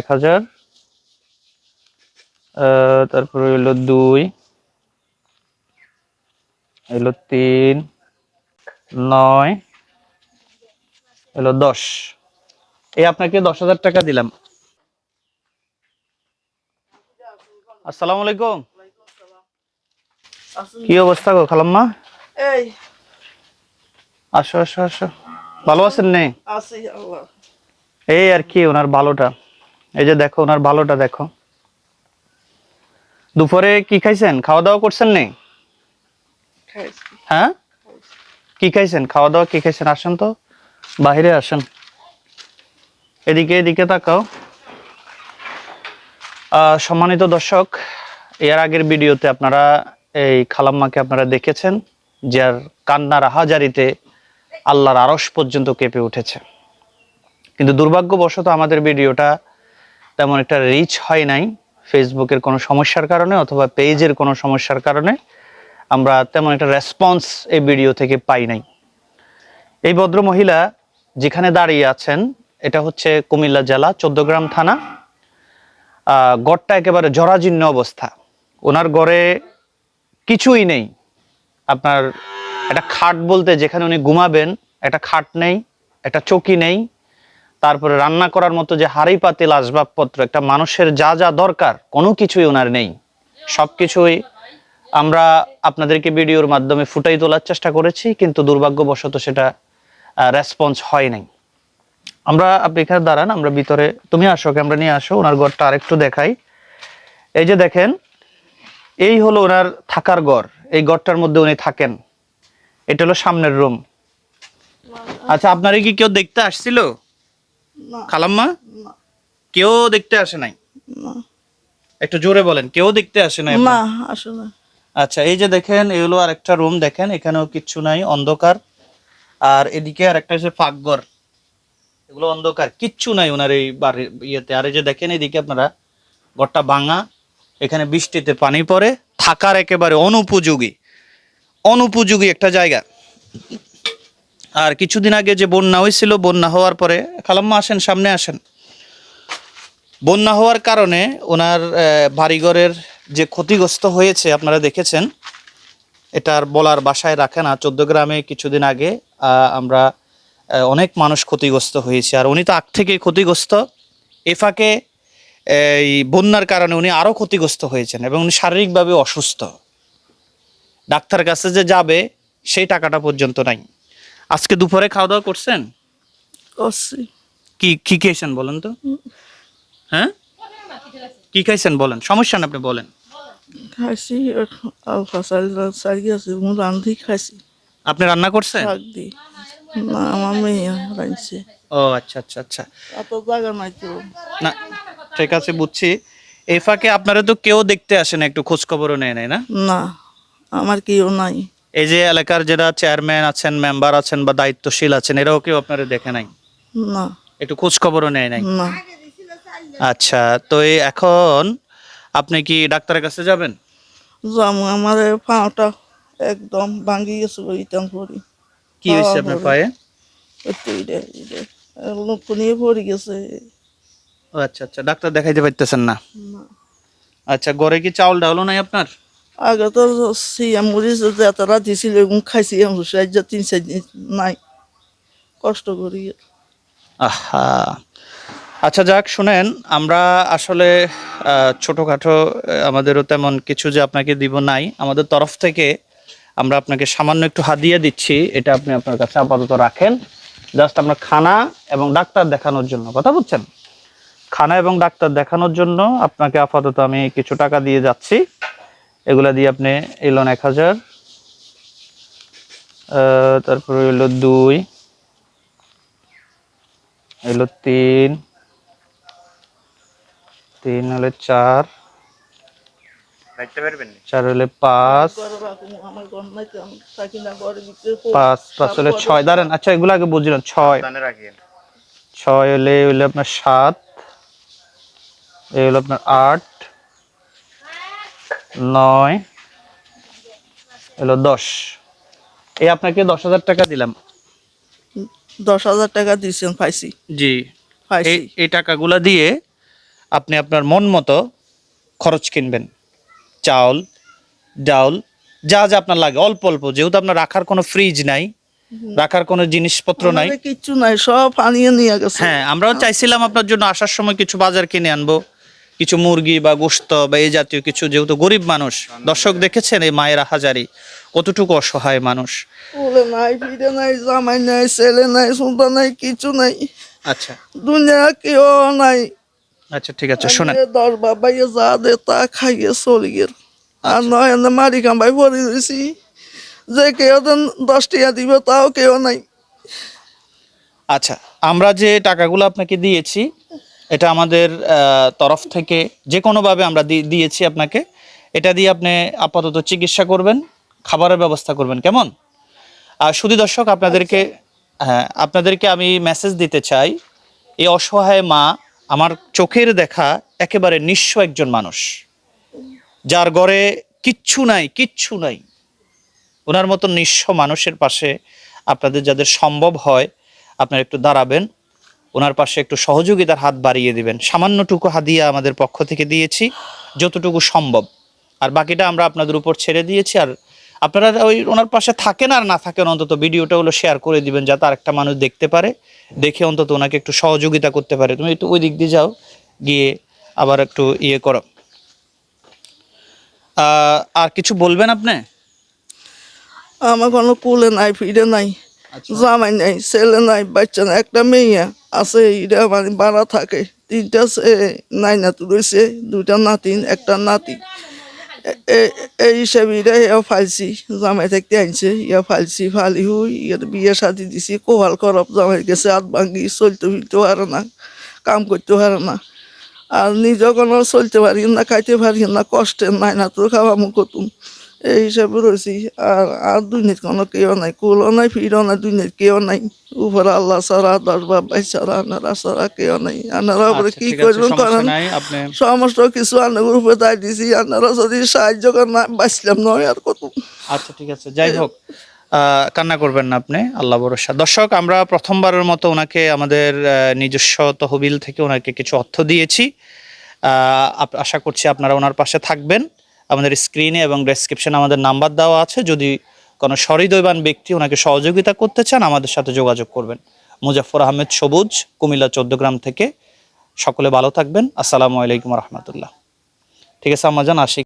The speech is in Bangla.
এক হাজার। তারপরে হইল দুই হইল তিন নয় হইল দশ। এই আপনাকে দশ হাজার টাকা দিলাম। আসসালামু আলাইকুম। কি অবস্থা গো খালাম্মা? এই। আসো আসো আসো। ভালো আছেন নেই এই আর কি ওনার ভালোটা। এই যে দেখো ওনার ভালোটা দেখো। দুপুরে কি খাইছেন? খাওয়া দাওয়া করছেন নেই হ্যাঁ? কি খাইছেন? খাওয়া দাওয়া কি খাইছেন? আসেন তো। বাইরে আসেন। এদিকে এদিকে তাকাও। আহ, সম্মানিত দর্শক এর আগের ভিডিওতে আপনারা এই খালাম্মাকে আপনারা দেখেছেন যার কান্নার আহাজারিতে আল্লাহর আরস পর্যন্ত কেঁপে উঠেছে। কিন্তু দুর্ভাগ্যবশত আমাদের ভিডিওটা তেমন একটা রিচ হয় নাই ফেসবুকের কোনো সমস্যার কারণে অথবা পেজের কোনো সমস্যার কারণে আমরা তেমন একটা রেসপন্স এই ভিডিও থেকে পাই নাই। এই ভদ্র মহিলা যেখানে দাঁড়িয়ে আছেন, এটা হচ্ছে কুমিল্লা জেলা, চোদ্দগ্রাম থানা। গড়টা একেবারে জরাজীর্ণ অবস্থা। ওনার গড়ে কিছুই নেই। আপনার একটা খাট বলতে যেখানে উনি ঘুমাবেন, একটা খাট নেই, একটা চকি নেই তারপরে রান্না করার মতো যে হাড়ি পাতিল আসবাবপত্র একটা মানুষের যা যা দরকার কোনো কিছুই ওনার নেই। সব কিছুই আমরা আপনাদেরকে ভিডিওর মাধ্যমে ফুটাই তোলার চেষ্টা করেছি কিন্তু দুর্ভাগ্যবশত সেটা রেসপন্স হয় নাই। আমরা আপনি এখানে দাঁড়ান আমরা ভিতরে তুমি আসো ক্যামেরা নিয়ে আসো ওনার ঘরটা আরেকটু দেখাই। এই যে দেখেন এই হলো ওনার থাকার ঘর এই ঘরটার মধ্যে উনি থাকেন। এটা হলো সামনের রুম আচ্ছা আপনারে কি কেউ দেখতে আসছিল? খালাম্মা? কেউ দেখতে আসে নাই? একটু জোরে বলেন কেউ দেখতে আসে নাই না আসলে। আচ্ছা এই যে দেখেন এগুলো আর একটা রুম দেখেন এখানেও কিচ্ছু নাই অন্ধকার। আর এদিকে আর একটা হচ্ছে ফাঁকঘর। এগুলো অন্ধকার কিচ্ছু নাই ওনার এই বাড়ির ইয়েতে। আর এই যে দেখেন এদিকে আপনারা ঘরটা ভাঙা এখানে বৃষ্টিতে পানি পড়ে থাকার একেবারে অনুপযোগী। অনুপযোগী একটা জায়গা। আর কিছুদিন আগে যে বন্যা হয়েছিল, বন্যা হওয়ার পরে খালাম্মা আসেন, সামনে আসেন। বন্যা হওয়ার কারণে ওনার বাড়িঘরের যে ক্ষতিগ্রস্ত হয়েছে, আপনারা দেখেছেন, এটা আর বলার বাসায় রাখে না। চোদ্দ গ্রামে কিছুদিন আগে আমরা অনেক মানুষ ক্ষতিগ্রস্ত হয়েছে। আর উনি তো আগ থেকেই ক্ষতিগ্রস্ত। এ ফাঁকে এই বন্যার কারণে উনি আরও ক্ষতিগ্রস্ত হয়েছেন এবং উনি শারীরিকভাবে অসুস্থ। ডাক্তার কাছে যে যাবে, সেই টাকাটা পর্যন্ত নাই। আজকে দুপুরে খাওয়া দাওয়া করছেন? করছি। কি কি খেয়েছেন বলেন তো? হ্যাঁ? কি খাইছেন বলেন? সমস্যা না আপনি বলেন। খাইছি মু রান্ধি খাইছি। আপনি রান্না করছেন? না আমার মেয়ে রাঁধছে ও আচ্ছা আচ্ছা আচ্ছা। এত জায়গা নাই তো না ঠিক আছে বুঝছি। এই ফাঁকে আপনারা তো কেউ দেখতে আসেন একটু খোঁজ খবরও নেয় নাই না? না আমার কেউ নাই। এই যে এলাকার যারা চেয়ারম্যান আছেন মেম্বার আছেন বা দায়িত্বশীল আছেন এরাও কেউ আপনারা দেখে নাই? না। একটু খোঁজ খবরও নেয় নাই? না। আচ্ছা তো এই এখন আপনি কি ডাক্তারের কাছে যাবেন? যাম আমার পাওটা একদম ভাঙ্গি গেছে ইতাম কি হয়েছে আপনার পায়ে? ফুনিয়ে পড়ে গেছে। আচ্ছা আচ্ছা ডাক্তার দেখাইতে পারতেছেন না? না। আচ্ছা ঘরে কি চাউল ডাউলও নাই আপনার? আগে তো সিএম মরিচ যাতারা দিছিল এগুলো খাইছি সাহায্য তিন চার নাই কষ্ট করি আহা। আচ্ছা যাক, শুনেন, আমরা আসলে ছোটখাটো আমাদেরও তেমন কিছু যে আপনাকে দিব নাই। আমাদের তরফ থেকে আমরা আপনাকে সামান্য একটু হাদিয়া দিচ্ছি। এটা আপনি আপনার কাছে আপাতত রাখেন। জাস্ট আমরা খানা এবং ডাক্তার দেখানোর জন্য। কথা বুঝছেন? খানা এবং ডাক্তার দেখানোর জন্য আপনাকে আপাতত আমি কিছু টাকা দিয়ে যাচ্ছি। এগুলা দিয়ে আপনি এলেন এক হাজার তারপরে এলো দুই এলো তিন তিন হলে চার চার হলে পাঁচ পাঁচ পাঁচ হলে ছয়। দাঁড়ান আচ্ছা এগুলো আগে বুঝলেন ছয়। ছয় হলে হলে আপনার সাত এই হলো আপনার আট নয়। হলো দশ। এই আপনাকে দশ হাজার টাকা দিলাম। দশ হাজার টাকা দিয়েছেন পাইছি জি। এই টাকাগুলা দিয়ে আপনি আপনার মন মতো খরচ কিনবেন। চাউল ডাউল যা যা আপনার লাগে। অল্প অল্প। যেহেতু আপনার রাখার কোনো ফ্রিজ নাই রাখার কোনো জিনিসপত্র নাই। কিছু নাই সব আনিয়ে নিয়ে গেছে। হ্যাঁ আমরাও চাইছিলাম আপনার জন্য আসার সময় কিছু বাজার কিনে আনব। কিছু মুরগি বা গোস্ত বা এই জাতীয় কিছু যেহেতু গরিব মানুষ দর্শক দেখেছেন এই মায়েরা হাজারি কতটুকু অসহায় মানুষ? বলে নাই ফিরে নাই জামাই নাই ছেলে নাই সুন্দর নাই কিছু নাই। আচ্ছা। দুনিয়া কেউ নাই। আচ্ছা ঠিক আছে শোনেন। দশ বাবাই যা দে তা খাইয়ে চলে গেল। আর নয় মারি কামাই পরে দিয়েছি যে কেউ দেন দশ টাকা দিব তাও কেউ নাই। আচ্ছা আমরা যে টাকাগুলো আপনাকে দিয়েছি এটা আমাদের তরফ থেকে যে কোনোভাবে আমরা দি- দিয়েছি আপনাকে। এটা দিয়ে আপনি আপাতত চিকিৎসা করবেন খাবারের ব্যবস্থা করবেন কেমন? আর শুধু দর্শক আপনাদেরকে হ্যাঁ আপনাদেরকে আমি মেসেজ দিতে চাই। এই অসহায় মা আমার চোখের দেখা একেবারে নিঃস্ব একজন মানুষ। যার ঘরে কিচ্ছু নাই কিচ্ছু নাই। ওনার মতো নিঃস্ব মানুষের পাশে আপনাদের যাদের সম্ভব হয় আপনারা একটু দাঁড়াবেন। ওনার পাশে একটু সহযোগিতার হাত বাড়িয়ে দিবেন। সামান্যটুকু হাদিয়া আমাদের পক্ষ থেকে দিয়েছি, যতটুকু সম্ভব। আর বাকিটা আমরা আপনাদের উপর ছেড়ে দিয়েছি। আর আপনারা ওই ওনার পাশে থাকেন আর না থাকেন, অন্তত ভিডিওটা হলো শেয়ার করে দিবেন যাতে আরেকটা মানুষ দেখতে পারে, দেখে অন্তত ওনাকে একটু সহযোগিতা করতে পারে। তুমি একটু ওই দিক দিয়ে যাও, গিয়ে আবার একটু ইয়ে করো। আর কিছু বলবেন আপনি? আমার কোনো কুলে নাই ফিরে নাই। জামাই নাই, ছেলে নাই, বাচ্চা নাই, একটা মেয়ে আছে, এটা মানে বাড়া থাকে। তিনটা নাই নাতু রয়েছে, দুইটা নাতিন একটা নাতি। এই হিসাবে এটা ইয়া ফালছি জামাই থাকতে আনছে ইয়া ফালছি ফালি হুই ইয়ার বিয়ে শাদি দিছি, কোহাল করব জামাই গেছে, হাত ভাঙ্গি, চলতে ফিরতে পারে না, কাম করতে পারে না। আর নিজে কোনো চলতে পারি না, খাইতে পারি না কষ্টের নাই না তো খাওয়া মুখ এই হিসাবে রয়েছি আর আর দুনিয়ার কোনো কেউ নাই কুলও নাই ফিরও নাই দুনিয়ার কেউ নাই। উপরে আল্লাহ ছাড়া দশ বাবাই ছাড়া আনারা ছাড়া কেউ নাই। আনারা উপরে আচ্ছা, কি করবেন করেন? সমস্ত কিছু আনার উপরে দায় দিছি আনারা যদি সাহায্য করেন না বাঁচলাম নয় আর কত? আচ্ছা ঠিক আছে যাই হোক কান্না করবেন না আপনি আল্লাহ ভরসা। দর্শক আমরা প্রথমবারের মতো ওনাকে আমাদের নিজস্ব তহবিল থেকে ওনাকে কিছু অর্থ দিয়েছি। আশা করছি আপনারা ওনার পাশে থাকবেন। আমাদের স্ক্রিনে এবং ডেসক্রিপশনে আমাদের নাম্বার দেওয়া আছে। যদি কোনো সহৃদয়বান ব্যক্তি ওনাকে সহযোগিতা করতে চান, আমাদের সাথে যোগাযোগ করবেন। মুজাফর আহমেদ সবুজ, কুমিল্লা চৌদ্দগ্রাম থেকে। সকলে ভালো থাকবেন। আসসালামু আলাইকুম রহমতুল্লাহ। ঠিক আছে আমাজান আশিক।